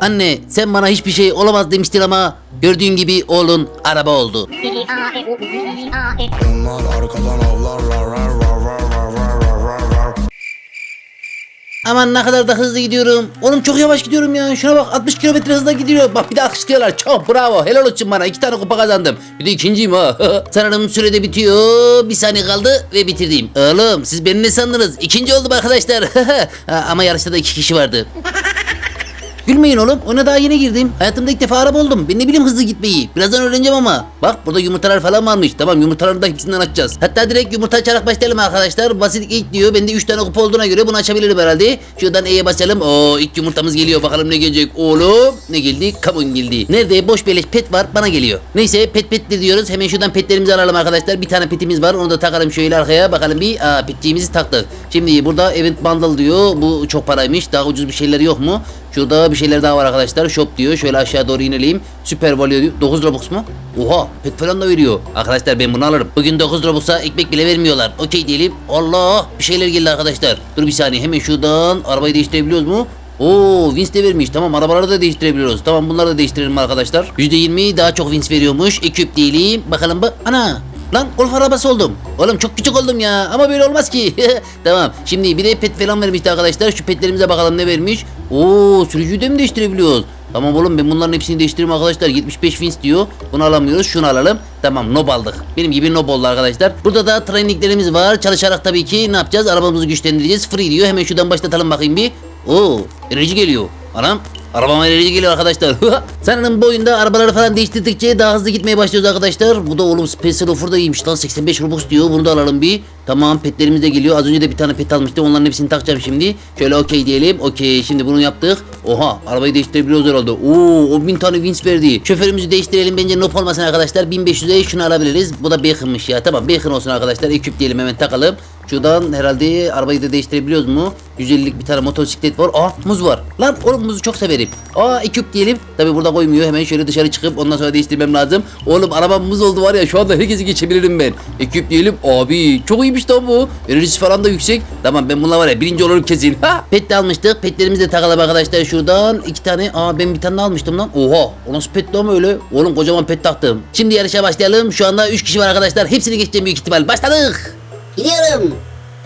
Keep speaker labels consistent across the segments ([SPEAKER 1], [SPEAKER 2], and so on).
[SPEAKER 1] Anne sen bana hiçbir şey olamaz demiştin ama gördüğün gibi oğlun araba oldu. Aman ne kadar da hızlı gidiyorum. Oğlum çok yavaş gidiyorum ya. Şuna bak 60 kilometre hızla gidiyor. Bak bir de akışlıyorlar. Çok bravo. Helal olsun bana. İki tane kupa kazandım. Bir de ikinciyim ha. Sanırım sürede bitiyor. Bir saniye kaldı ve bitirdim. Oğlum siz beni ne sandınız? İkinci oldum arkadaşlar. Ama yarışta da iki kişi vardı. Gülmeyin oğlum. Ona daha yeni girdim. Hayatımda ilk defa araba oldum. Ben ne bileyim hızlı gitmeyi. Birazdan öğreneceğim ama. Bak burada yumurtalar falan varmış. Tamam yumurtaları da hepsinden açacağız. Hatta direkt yumurta açarak başlayalım arkadaşlar. Basit ilk diyor. Bende 3 tane kupa olduğuna göre bunu açabilirim herhalde. Şuradan E'ye basalım. Oo ilk yumurtamız geliyor. Bakalım ne gelecek. Oğlum ne geldi? Kamun geldi. Nerede? Boş beleş pet var. Bana geliyor. Neyse pet pet diyoruz. Hemen şuradan petlerimizi alalım arkadaşlar. Bir tane petimiz var. Onu da takalım şöyle arkaya. Bakalım bir. Aa petciğimizi taktık. Şimdi burada event bundle diyor. Bu çok paraymış. Daha ucuz bir şeyler yok mu? Şurada bir şeyler daha var arkadaşlar. Shop diyor. Şöyle aşağı doğru inelim. Süper value diyor. 9 Robux mu? Oha pet falan da veriyor. Arkadaşlar ben bunu alırım. Bugün 9 Robux'a ekmek bile vermiyorlar. Okey diyelim. Allah bir şeyler geldi arkadaşlar. Dur bir saniye hemen şuradan arabayı değiştirebiliyoruz mu? Oo Vince de vermiş. Tamam arabaları da değiştirebiliyoruz. Tamam bunları da değiştirelim arkadaşlar. %20 daha çok Vince veriyormuş. Ekip diyelim. Bakalım bak. Ana Lan golf arabası oldum. Oğlum çok küçük oldum ya ama böyle olmaz ki. tamam şimdi bir de pet falan vermişti arkadaşlar. Şu petlerimize bakalım ne vermiş. Oo sürücüyü de mi değiştirebiliyoruz? Tamam oğlum ben bunların hepsini değiştiririm arkadaşlar. 75 fins diyor. Bunu alamıyoruz. Şunu alalım. Tamam nob aldık. Benim gibi nob oldu arkadaşlar. Burada da traininglerimiz var. Çalışarak tabii ki ne yapacağız? Arabamızı güçlendireceğiz. Free diyor. Hemen şuradan başlatalım bakayım bir. Oo enerji geliyor. Anam Arabama enerji geliyor arkadaşlar. Sanırım bu oyunda arabaları falan değiştirdikçe daha hızlı gitmeye başlıyoruz arkadaşlar. Bu da oğlum Special Offer da iyiymiş lan 85 Robux diyor. Bunu da alalım bir. Tamam petlerimiz de geliyor. Az önce de bir tane pet almıştım. Onların hepsini takacağım şimdi. Şöyle okey diyelim. Okey şimdi bunu yaptık. Oha arabayı değiştirebiliyoruz herhalde. Oo 10 bin tane wins verdi. Şoförümüzü değiştirelim bence nop olmasın arkadaşlar. 1500'e şunu alabiliriz. Bu da Bacon'mış ya. Tamam Bacon olsun arkadaşlar. Ekip diyelim hemen takalım. Şuradan herhalde arabayı da değiştirebiliyoruz mu? 150'lik bir tane motosiklet var. Aa muz var. Lan oğlum muzu çok severim. Aa ekip diyelim. Tabi burada koymuyor. Hemen şöyle dışarı çıkıp ondan sonra değiştirmem lazım. Oğlum arabam muz oldu var ya şu anda herkesi geçebilirim ben. Ekip diyelim. Abi çok iyiymiş lan bu. Enerjisi falan da yüksek. Tamam ben bununla var ya birinci olurum kesin. Ha. Pet de almıştık. Petlerimizi de takalım arkadaşlar şuradan. iki tane. Aa ben bir tane almıştım lan. Oha. O nasıl pet lan öyle? Oğlum kocaman pet taktım. Şimdi yarışa başlayalım. Şu anda 3 kişi var arkadaşlar. Hepsini geçeceğim büyük ihtimal. Başladık.
[SPEAKER 2] Gidiyorum.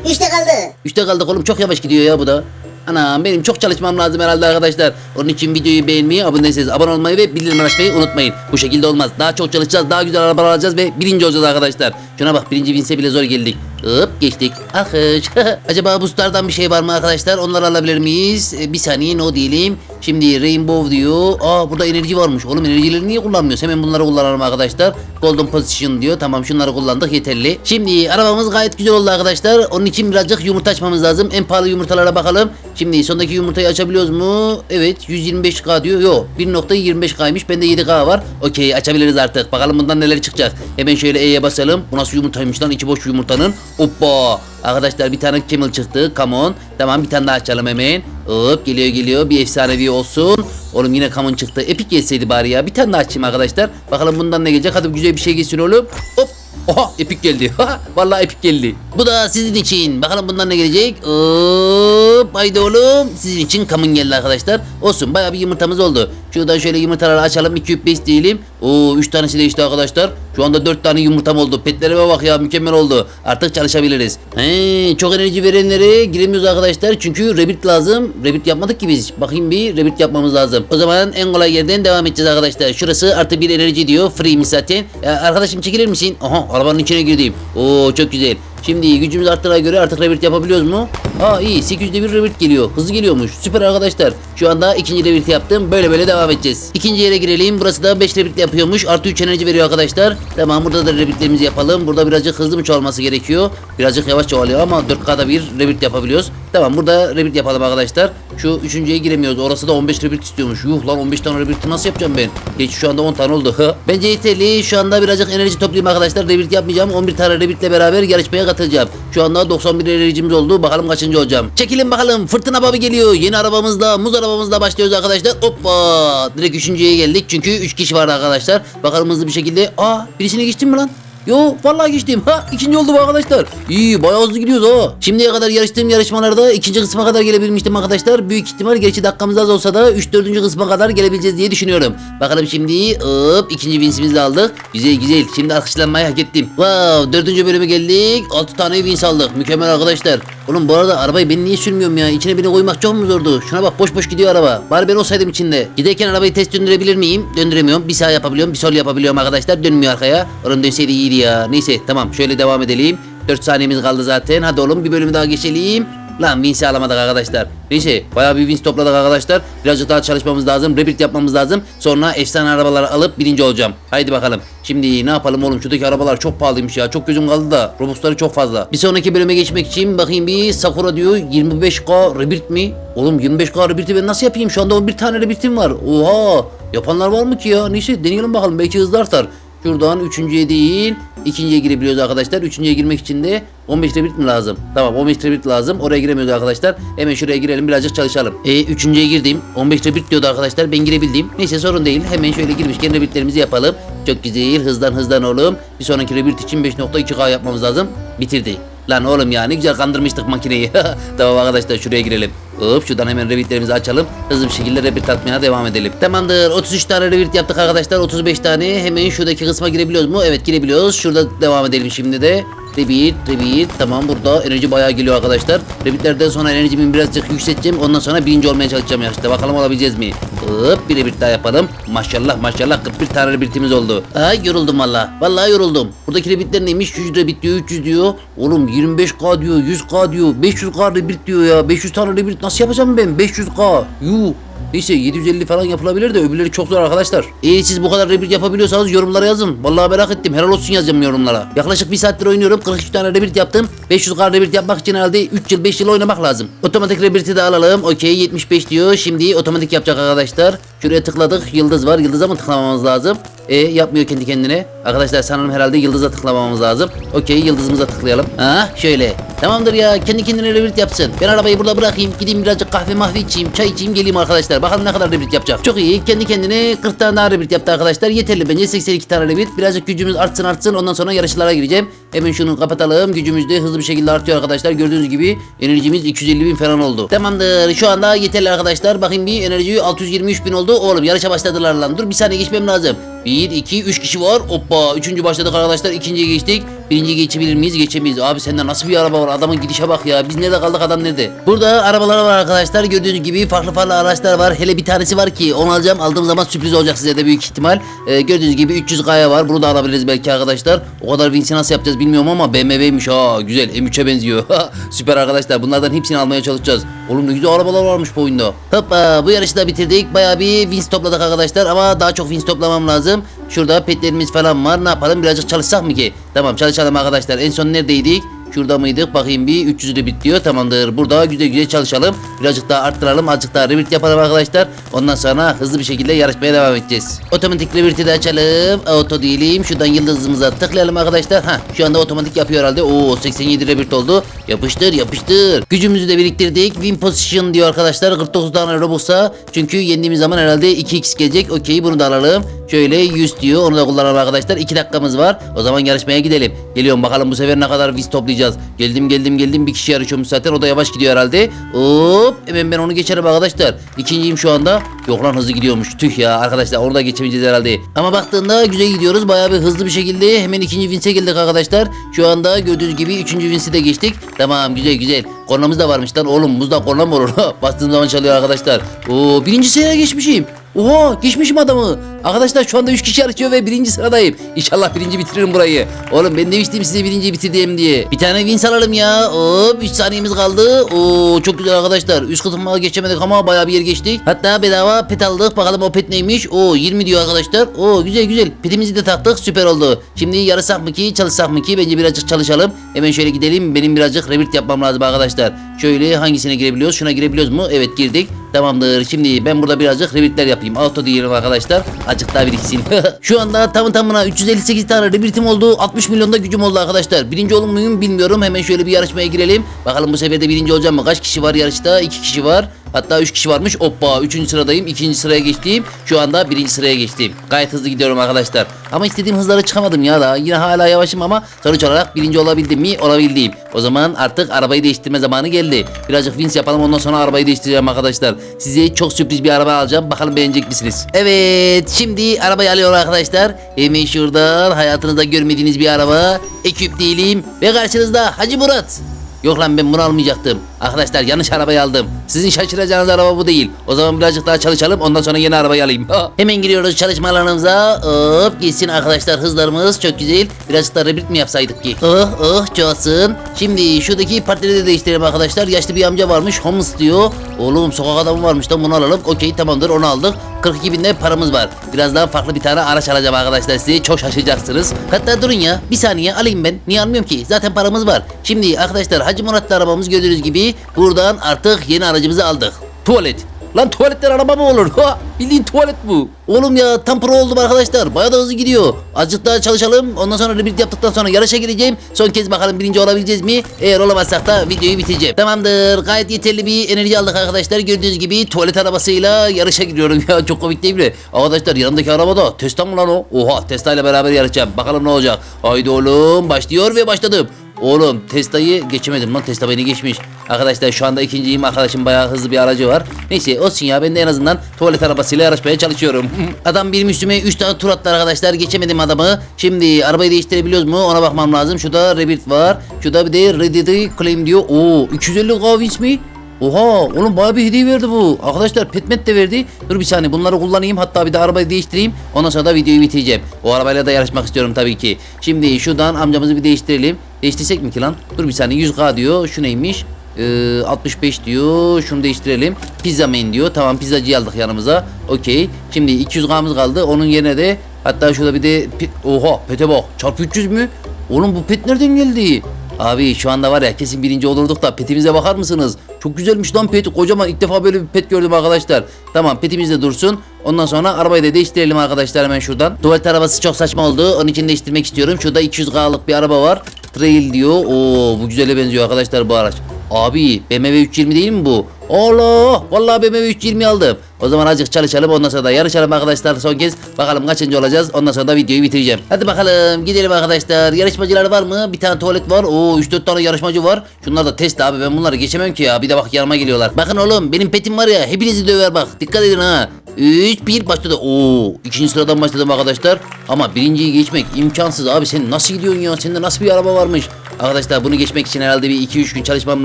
[SPEAKER 2] Üçte kaldı.
[SPEAKER 1] Üçte kaldık oğlum çok yavaş gidiyor ya bu da. Anam benim çok çalışmam lazım herhalde arkadaşlar. Onun için videoyu beğenmeyi, abone değilseniz abone olmayı ve bildirim açmayı unutmayın. Bu şekilde olmaz. Daha çok çalışacağız, daha güzel arabalar alacağız ve birinci olacağız arkadaşlar. Şuna bak birinci binse bile zor geldik. Hop geçtik. Alkış. Acaba boostlardan bir şey var mı arkadaşlar? Onları alabilir miyiz? Ee, bir saniye no diyelim. Şimdi Rainbow diyor. Aa burada enerji varmış. Oğlum enerjileri niye kullanmıyoruz? Hemen bunları kullanalım arkadaşlar. Golden Position diyor. Tamam şunları kullandık yeterli. Şimdi arabamız gayet güzel oldu arkadaşlar. Onun için birazcık yumurta açmamız lazım. En pahalı yumurtalara bakalım. Şimdi sondaki yumurtayı açabiliyoruz mu? Evet 125k diyor. Yok 1.25k'ymış. Bende 7k var. Okey açabiliriz artık. Bakalım bundan neler çıkacak. Hemen şöyle E'ye basalım. Bu nasıl yumurtaymış lan? İçi boş yumurtanın. Hoppa. Arkadaşlar bir tane camel çıktı. Come on. Tamam bir tane daha açalım hemen. Hop geliyor geliyor. Bir efsanevi olsun. Oğlum yine common çıktı. Epic gelseydi bari ya. Bir tane daha açayım arkadaşlar. Bakalım bundan ne gelecek. Hadi güzel bir şey gelsin oğlum. Hop. Oha epik geldi. Vallahi epik geldi. Bu da sizin için. Bakalım bundan ne gelecek. Hop. Haydi oğlum. Sizin için kamun geldi arkadaşlar. Olsun bayağı bir yumurtamız oldu. Şuradan şöyle yumurtaları açalım. 2 üp diyelim. Oo 3 tanesi değişti arkadaşlar. Şu anda 4 tane yumurtam oldu. Petlerime bak ya mükemmel oldu. Artık çalışabiliriz. He, çok enerji verenlere giremiyoruz arkadaşlar. Çünkü rebit lazım. Rebit yapmadık ki biz. Bakayım bir rebit yapmamız lazım. O zaman en kolay yerden devam edeceğiz arkadaşlar. Şurası artı bir enerji diyor. Free'miş zaten. Ya, arkadaşım çekilir misin? Aha arabanın içine girdim. Oo çok güzel. Şimdi gücümüz arttığına göre artık revit yapabiliyoruz mu? Aa iyi 800'de bir revit geliyor. Hızlı geliyormuş. Süper arkadaşlar. Şu anda ikinci revit yaptım. Böyle böyle devam edeceğiz. İkinci yere girelim. Burası da 5 revit yapıyormuş. Artı 3 enerji veriyor arkadaşlar. Tamam burada da revitlerimizi yapalım. Burada birazcık hızlı mı çoğalması gerekiyor? Birazcık yavaş çoğalıyor ama 4K'da bir revit yapabiliyoruz. Tamam burada revit yapalım arkadaşlar. Şu üçüncüye giremiyoruz. Orası da 15 revit istiyormuş. Yuh lan 15 tane revit nasıl yapacağım ben? Geç şu anda 10 tane oldu. Bence yeterli. Şu anda birazcık enerji toplayayım arkadaşlar. Revit yapmayacağım. 11 tane revitle beraber yarışmaya katılacağım. Şu anda 91 enerjimiz oldu. Bakalım kaçıncı olacağım. Çekilin bakalım. Fırtına babi geliyor. Yeni arabamızla, muz arabamızla başlıyoruz arkadaşlar. Hoppa. Direkt üçüncüye geldik. Çünkü 3 kişi vardı arkadaşlar. Bakalım hızlı bir şekilde. Aa birisine geçtim mi lan? Yo vallahi geçtim. Ha ikinci oldum arkadaşlar. İyi bayağı hızlı gidiyoruz ha. Şimdiye kadar yarıştığım yarışmalarda ikinci kısma kadar gelebilmiştim arkadaşlar. Büyük ihtimal gerçi dakikamız az olsa da 3-4. kısma kadar gelebileceğiz diye düşünüyorum. Bakalım şimdi hop ikinci winsimizi de aldık. Güzel güzel. Şimdi alkışlanmayı hak ettim. Wow dördüncü bölüme geldik. 6 tane wins aldık. Mükemmel arkadaşlar. Oğlum bu arada arabayı ben niye sürmüyorum ya? İçine beni koymak çok mu zordu? Şuna bak boş boş gidiyor araba. Bari ben olsaydım içinde. Giderken arabayı test döndürebilir miyim? Döndüremiyorum. Bir sağ yapabiliyorum, bir sol yapabiliyorum arkadaşlar. Dönmüyor arkaya. Oğlum dönseydi iyiydi ya. Neyse tamam şöyle devam edelim. 4 saniyemiz kaldı zaten. Hadi oğlum bir bölümü daha geçelim. Lan Vince'i alamadık arkadaşlar. Neyse bayağı bir Vince topladık arkadaşlar. Birazcık daha çalışmamız lazım. Rebuild yapmamız lazım. Sonra efsane arabaları alıp birinci olacağım. Haydi bakalım. Şimdi ne yapalım oğlum? Şuradaki arabalar çok pahalıymış ya. Çok gözüm kaldı da. Robux'ları çok fazla. Bir sonraki bölüme geçmek için bakayım bir Sakura diyor 25k Rebuild mi? Oğlum 25k Rebuild'i ben nasıl yapayım? Şu anda 11 tane Rebuild'im var. Oha! Yapanlar var mı ki ya? Neyse deneyelim bakalım. Belki hızlı artar. Şuradan üçüncüye değil ikinciye girebiliyoruz arkadaşlar. Üçüncüye girmek için de 15 rebit mi lazım? Tamam 15 rebit lazım. Oraya giremiyoruz arkadaşlar. Hemen şuraya girelim birazcık çalışalım. E üçüncüye girdim. 15 rebit diyordu arkadaşlar. Ben girebildim. Neyse sorun değil. Hemen şöyle girmişken rebitlerimizi yapalım. Çok güzel. Hızdan hızdan oğlum. Bir sonraki rebit için 5.2K yapmamız lazım. Bitirdi. Lan oğlum ya ne güzel kandırmıştık makineyi. tamam arkadaşlar şuraya girelim. Hop şuradan hemen revitlerimizi açalım. Hızlı bir şekilde revit atmaya devam edelim. Tamamdır. 33 tane revit yaptık arkadaşlar. 35 tane. Hemen şuradaki kısma girebiliyoruz mu? Evet girebiliyoruz. Şurada devam edelim şimdi de. Revit, revit. Tamam burada enerji bayağı geliyor arkadaşlar. Revitlerden sonra enerjimi birazcık yükselteceğim. Ondan sonra birinci olmaya çalışacağım yarışta. Bakalım olabileceğiz mi? Hop bir revit daha yapalım. Maşallah maşallah 41 tane revitimiz oldu. Ay yoruldum valla. Vallahi yoruldum. Buradaki revitler neymiş? 100 revit diyor, 300 diyor. Oğlum 25k diyor, 100k diyor, 500k revit diyor ya. 500 tane revit nasıl yapacağım ben? 500k. Yuh. Neyse 750 falan yapılabilir de öbürleri çok zor arkadaşlar. Eğer siz bu kadar rebirth yapabiliyorsanız yorumlara yazın. Vallahi merak ettim. Helal olsun yazacağım yorumlara. Yaklaşık bir saattir oynuyorum. 43 tane rebirth yaptım. 500 kadar rebirth yapmak için herhalde 3 yıl 5 yıl oynamak lazım. Otomatik rebirth'i de alalım. Okey 75 diyor. Şimdi otomatik yapacak arkadaşlar. Şuraya tıkladık. Yıldız var. Yıldıza mı tıklamamız lazım? E yapmıyor kendi kendine. Arkadaşlar sanırım herhalde yıldıza tıklamamız lazım. Okey yıldızımıza tıklayalım. Ha şöyle. Tamamdır ya kendi kendine revit yapsın. Ben arabayı burada bırakayım. Gideyim birazcık kahve mahve içeyim. Çay içeyim geleyim arkadaşlar. Bakalım ne kadar revit yapacak. Çok iyi. Kendi kendine 40 tane daha revit yaptı arkadaşlar. Yeterli bence 82 tane revit. Birazcık gücümüz artsın artsın. Ondan sonra yarışlara gireceğim. Hemen şunu kapatalım. Gücümüz de hızlı bir şekilde artıyor arkadaşlar. Gördüğünüz gibi enerjimiz 250 bin falan oldu. Tamamdır. Şu anda yeterli arkadaşlar. Bakayım bir enerji 623 bin oldu. Oğlum yarışa başladılar lan. Dur bir saniye geçmem lazım. 1, 2, 3 kişi var. Hoppa. Üçüncü başladık arkadaşlar. İkinciye geçtik. Birinci geçebilir miyiz? Geçemeyiz. Abi sende nasıl bir araba var? Adamın gidişe bak ya. Biz nerede kaldık adam nerede? Burada arabalar var arkadaşlar. Gördüğünüz gibi farklı farklı araçlar var. Hele bir tanesi var ki onu alacağım. Aldığım zaman sürpriz olacak size de büyük ihtimal. Ee, gördüğünüz gibi 300 kaya var. Bunu da alabiliriz belki arkadaşlar. O kadar vinci nasıl yapacağız bilmiyorum ama BMW'ymiş ha. Güzel. M3'e benziyor. Süper arkadaşlar. Bunlardan hepsini almaya çalışacağız. Oğlum ne güzel arabalar varmış bu oyunda. Hoppa bu yarışı da bitirdik. Bayağı bir vinç topladık arkadaşlar ama daha çok vinç toplamam lazım. Şurada petlerimiz falan var. Ne yapalım? Birazcık çalışsak mı ki? Tamam çalışalım arkadaşlar. En son neredeydik? Şurada mıydık? Bakayım bir 300 rebit diyor. Tamamdır. Burada güzel güzel çalışalım. Birazcık daha arttıralım. Azıcık daha rebit yapalım arkadaşlar. Ondan sonra hızlı bir şekilde yarışmaya devam edeceğiz. Otomatik rebit'i de açalım. Auto diyelim. Şuradan yıldızımıza tıklayalım arkadaşlar. Ha, şu anda otomatik yapıyor herhalde. Oo 87 rebit oldu. Yapıştır yapıştır. Gücümüzü de biriktirdik. Win position diyor arkadaşlar. 49 tane Robux'a. Çünkü yendiğimiz zaman herhalde 2x gelecek. Okey bunu da alalım. Şöyle 100 diyor. Onu da kullanalım arkadaşlar. 2 dakikamız var. O zaman yarışmaya gidelim. Geliyorum bakalım bu sefer ne kadar viz toplayacağız. Geldim geldim geldim. Bir kişi yarışıyormuş zaten. O da yavaş gidiyor herhalde. Hop. Hemen ben onu geçerim arkadaşlar. İkinciyim şu anda. Yok lan hızlı gidiyormuş. Tüh ya arkadaşlar. Onu da geçemeyeceğiz herhalde. Ama baktığında güzel gidiyoruz. Bayağı bir hızlı bir şekilde hemen ikinci vinse geldik arkadaşlar. Şu anda gördüğünüz gibi üçüncü vinsi de geçtik. Tamam güzel güzel. Kornamız da varmış lan. Oğlum buzda korna mı olur? Bastığım zaman çalıyor arkadaşlar. Oo birinci sıraya geçmişim. Oha geçmişim adamı. Arkadaşlar şu anda 3 kişi yarışıyor ve birinci sıradayım. İnşallah birinci bitiririm burayı. Oğlum ben demiştim size birinci bitirdim diye. Bir tane win alalım ya. Hop 3 saniyemiz kaldı. Oo çok güzel arkadaşlar. Üst kısma geçemedik ama bayağı bir yer geçtik. Hatta bedava pet aldık. Bakalım o pet neymiş. Oo 20 diyor arkadaşlar. Oo güzel güzel. Petimizi de taktık. Süper oldu. Şimdi yarışsak mı ki çalışsak mı ki? Bence birazcık çalışalım. Hemen şöyle gidelim. Benim birazcık revert yapmam lazım arkadaşlar. Şöyle hangisine girebiliyoruz? Şuna girebiliyoruz mu? Evet girdik. Tamamdır. Şimdi ben burada birazcık revirtler yapayım. Auto diyelim arkadaşlar. Azıcık daha biriksin. Şu anda tamı tamına 358 tane revirtim oldu. 60 milyonda gücüm oldu arkadaşlar. Birinci olur muyum bilmiyorum. Hemen şöyle bir yarışmaya girelim. Bakalım bu sefer de birinci olacağım mı? Kaç kişi var yarışta? 2 kişi var. Hatta 3 kişi varmış. Hoppa 3. sıradayım. 2. sıraya geçtim. Şu anda 1. sıraya geçtim. Gayet hızlı gidiyorum arkadaşlar. Ama istediğim hızlara çıkamadım ya da. Yine hala yavaşım ama sonuç olarak birinci olabildim mi? Olabildim. O zaman artık arabayı değiştirme zamanı geldi. Birazcık wins yapalım ondan sonra arabayı değiştireceğim arkadaşlar. Size çok sürpriz bir araba alacağım. Bakalım beğenecek misiniz? Evet şimdi arabayı alıyorum arkadaşlar. Hemen şuradan hayatınızda görmediğiniz bir araba. Ekip değilim. Ve karşınızda Hacı Murat. Yok lan ben bunu almayacaktım. Arkadaşlar yanlış arabayı aldım. Sizin şaşıracağınız araba bu değil. O zaman birazcık daha çalışalım ondan sonra yeni arabayı alayım. Hemen giriyoruz çalışma alanımıza. Hop gitsin arkadaşlar hızlarımız çok güzel. Birazcık da rebrit mi yapsaydık ki? Oh oh çoğalsın. Şimdi şuradaki partileri de değiştirelim arkadaşlar. Yaşlı bir amca varmış. Homeless diyor. Oğlum sokak adamı varmış da bunu alalım. Okey tamamdır onu aldık. 42 binde paramız var. Biraz daha farklı bir tane araç alacağım arkadaşlar size. Çok şaşıracaksınız. Hatta durun ya. Bir saniye alayım ben. Niye almıyorum ki? Zaten paramız var. Şimdi arkadaşlar Hacı Murat'la arabamız gördüğünüz gibi buradan artık yeni aracımızı aldık. Tuvalet. Lan tuvaletten araba mı olur? Ha, bildiğin tuvalet bu. Oğlum ya tam pro oldum arkadaşlar. Bayağı da hızlı gidiyor. Azıcık daha çalışalım. Ondan sonra rebirth yaptıktan sonra yarışa gireceğim. Son kez bakalım birinci olabileceğiz mi? Eğer olamazsak da videoyu bitireceğim. Tamamdır. Gayet yeterli bir enerji aldık arkadaşlar. Gördüğünüz gibi tuvalet arabasıyla yarışa giriyorum ya. Çok komik değil mi? Arkadaşlar yanımdaki araba da Tesla mı lan o? Oha Tesla ile beraber yarışacağım. Bakalım ne olacak. Haydi oğlum başlıyor ve başladım. Oğlum Tesla'yı geçemedim lan Tesla beni geçmiş. Arkadaşlar şu anda ikinciyim arkadaşım bayağı hızlı bir aracı var. Neyse olsun ya ben de en azından tuvalet arabasıyla yarışmaya çalışıyorum. Adam benim üstüme 3 tane tur attı arkadaşlar geçemedim adamı. Şimdi arabayı değiştirebiliyoruz mu ona bakmam lazım. Şurada Rebirth var. Şurada bir de Ready Claim diyor. Oo 250 kavins mi? Oha oğlum bayağı bir hediye verdi bu. Arkadaşlar petmet de verdi. Dur bir saniye bunları kullanayım hatta bir de arabayı değiştireyim. Ondan sonra da videoyu bitireceğim. O arabayla da yarışmak istiyorum tabii ki. Şimdi şuradan amcamızı bir değiştirelim. Değiştirsek mi ki lan? Dur bir saniye 100k diyor. Şu neymiş? Ee, 65 diyor. Şunu değiştirelim. Pizza main diyor. Tamam pizzacıyı aldık yanımıza. Okey. Şimdi 200k'mız kaldı. Onun yerine de hatta şurada bir de. Oha pete bak. Çarpı 300 mü? Oğlum bu pet nereden geldi? Abi şu anda var ya kesin birinci olurduk da petimize bakar mısınız? Çok güzelmiş lan pet. Kocaman ilk defa böyle bir pet gördüm arkadaşlar. Tamam petimiz dursun. Ondan sonra arabayı da değiştirelim arkadaşlar hemen şuradan. Tuvalet arabası çok saçma oldu. Onun için değiştirmek istiyorum. Şurada 200K'lık bir araba var. Trail diyor. Oo bu güzele benziyor arkadaşlar bu araç. Abi BMW 320 değil mi bu? Allah! Vallahi BMW 320 aldım. O zaman azıcık çalışalım ondan sonra da yarışalım arkadaşlar son kez. Bakalım kaçıncı olacağız ondan sonra da videoyu bitireceğim. Hadi bakalım gidelim arkadaşlar. Yarışmacılar var mı? Bir tane tuvalet var. Oo 3-4 tane yarışmacı var. Şunlar da test abi ben bunları geçemem ki ya. Bir de bak yanıma geliyorlar. Bakın oğlum benim petim var ya hepinizi döver bak. Dikkat edin ha. 3 1 başladı. Oo ikinci sıradan başladım arkadaşlar. Ama birinciyi geçmek imkansız abi. Sen nasıl gidiyorsun ya? Sende nasıl bir araba varmış? Arkadaşlar bunu geçmek için herhalde bir 2-3 gün çalışmam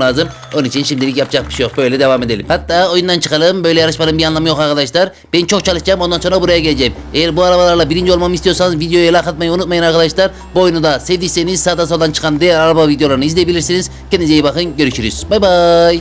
[SPEAKER 1] lazım. Onun için şimdilik yapacak bir şey yok. Böyle devam edelim. Hatta oyundan çıkalım. Böyle yarışmanın bir anlamı yok arkadaşlar. Ben çok çalışacağım. Ondan sonra buraya geleceğim. Eğer bu arabalarla birinci olmamı istiyorsanız videoya like atmayı unutmayın arkadaşlar. Bu oyunu da sevdiyseniz sağdan soldan çıkan diğer araba videolarını izleyebilirsiniz. Kendinize iyi bakın. Görüşürüz. Bay bay.